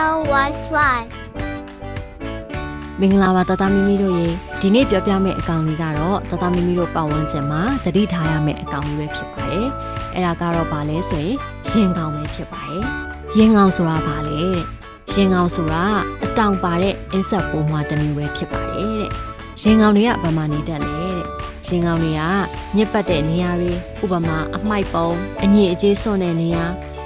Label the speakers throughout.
Speaker 1: Wi-Fi
Speaker 2: မင်္ဂလာပါတတမီမီတို့ရေဒီနေ့ပြောပြမယ့်အကောင်လေးကတော့တတမီမီတို့ပတ်ဝန်းကျင်မှာတတိထားရမယ့်အကောင်လေးပဲဖြစ်ပါတယ်အဲ့ဒါကတော့ဘာလဲဆိုရင်ရင်ကောင်ပဲဖြစ်ပါတယ်ရင်ကောင်ဆိုတာဘာလဲတဲ့ရင်ကောင်ဆိုတာအတောင်ပါတဲ့အင်းဆက်ပိုးမွားတစ်မျိုးပဲဖြစ်ပါတယ်တဲ့ရင်ကောင်တွေကဘာမှနေတတ်လဲတဲ့ရင်ကောင်တွေကညစ်ပတ်တဲ့နေရာတွေဥပမာအမိုက်ပုံအညစ်အကြေးစွန့်တဲ့နေရာ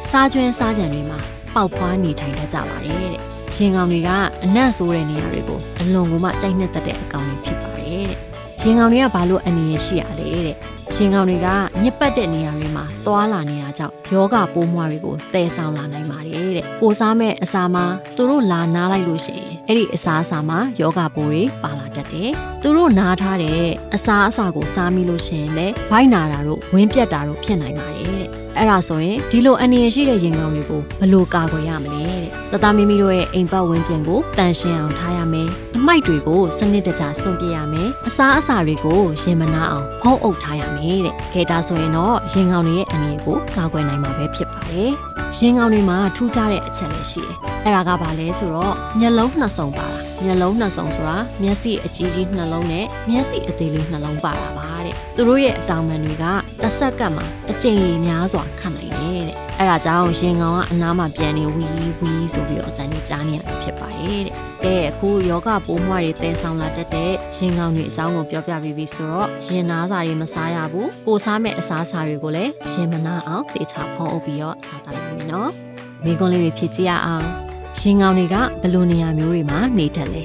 Speaker 2: စားကျွင်းစားကြံတွေမှာ ပေါက်ဖွားနေထိုင်တတ်ကြပါတယ်တဲ့ရင်ကောင်တွေကအနံ့ဆိုးတဲ့နေရာတွေကိုအလွန်ကိုမှကြိုက်နှစ်သက်တဲ့အကောင်တွေဖြစ်ပါတယ်တဲ့။ရင်ကောင်တွေကဘာလို့အနေရရှိရလဲတဲ့။ရင်ကောင်တွေကညစ်ပတ်တဲ့နေရာတွေမှာသွာလာနေတာကြောင့်ယောဂပိုးမွှားတွေကိုတည်ဆောင်လာနိုင်ပါတယ်တဲ့။ကိုစားမဲ့အစာမှာသူတို့လာနားလိုက်လို့ရှိရင်အဲ့ဒီအစာအစာမှာယောဂပိုးတွေပါလာတတ်တယ်။သူတို့နားထားတဲ့အစာအစာကိုစားမိလို့ရှိရင်လည်းဗိုက်နာတာတို့ဝင်းပြတ်တာတို့ဖြစ်နိုင်ပါတယ်တဲ့။ အဲ့ဒါဆိုရင်ဒီလိုအနေရရှိတဲ့ရင်ကောင်းတွေကိုဘယ်လိုကာကွယ်ရမလဲတဲ့တသားမိမိတို့ရဲ့အိမ်ပတ်ဝန်းကျင်ကိုတန်ရှင်းအောင်ထားရမယ်အမိုက်တွေကိုစနစ်တကျစွန့်ပစ်ရမယ်အစားအစာတွေကိုရင်မနာအောင်ဖုံးအုပ်ထားရမယ်တဲ့ခေတာဆိုရင်တော့ရင်ကောင်းတွေရဲ့အနေရကိုကာကွယ်နိုင်မှာပဲဖြစ်ပါတယ်ရင်ကောင်းတွေမှာထူးခြားတဲ့အချက်လည်းရှိတယ်အဲ့ဒါကဘာလဲဆိုတော့မျက်လုံးနှစ်စုံပါတာမျက်လုံးနှစ်စုံဆိုတာမျက်စိအကြီးကြီးနှလုံးနဲ့မျက်စိအသေးလေးနှလုံးပါတာပါတဲ့သူတို့ရဲ့အတောင်ပံတွေကတစ်ဆက်ကပ်မှာအကျဉ်းကြီးများစွာခံနိုင်တယ်တဲ့အဲ့ဒါကြောင့်ရင်ကောင်ကအနားမှာပြန်နေဝီဝီဆိုပြီးတော့အတန်ကြီးကြားနေရတာဖြစ်ပါတယ်တဲ့ကဲအခုယောဂပိုးမွှားတွေတဲဆောင်လာတတ်တဲ့ရင်ကောင်တွေအကြောင်းကိုပြောပြပြီးပြီဆိုတော့ရင်နာစာတွေမစားရဘူးကိုစားမဲ့အစားအစာတွေကိုလည်းရင်မနာအောင်တေချာဖုံးအုပ်ပြီးတော့စားတတ်ရမယ်နော်မိကွန်းလေးတွေဖြစ်ကြည့်ရအောင် ရင်ကောင်တွေကဘယ်လိုနေရာမျိုးတွေမှာနေတတ်လဲ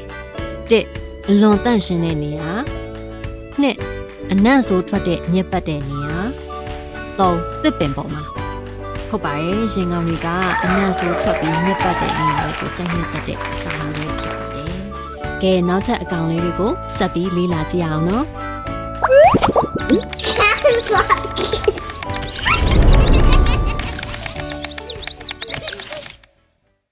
Speaker 2: တစ်အလွန်တန့်ရှင်းတဲ့နေရာနှစ်အနံ့ဆိုးထွက်တဲ့ညက်ပတ်တဲ့နေရာသုံးသစ်ပင်ပေါ်မှာဟုတ်ပါတယ်ရင်ကောင်တွေကအနံ့ဆိုးထွက်ပြီးညက်ပတ်တဲ့နေရာတွေကိုချိန်ညက်တတ်တဲ့အကောင်လေးဖြစ်ပါတယ်ကဲနောက်ထပ်အကောင်လေးတွေကိုဆက်ပြီးလေ့လာကြည့်အောင်နော်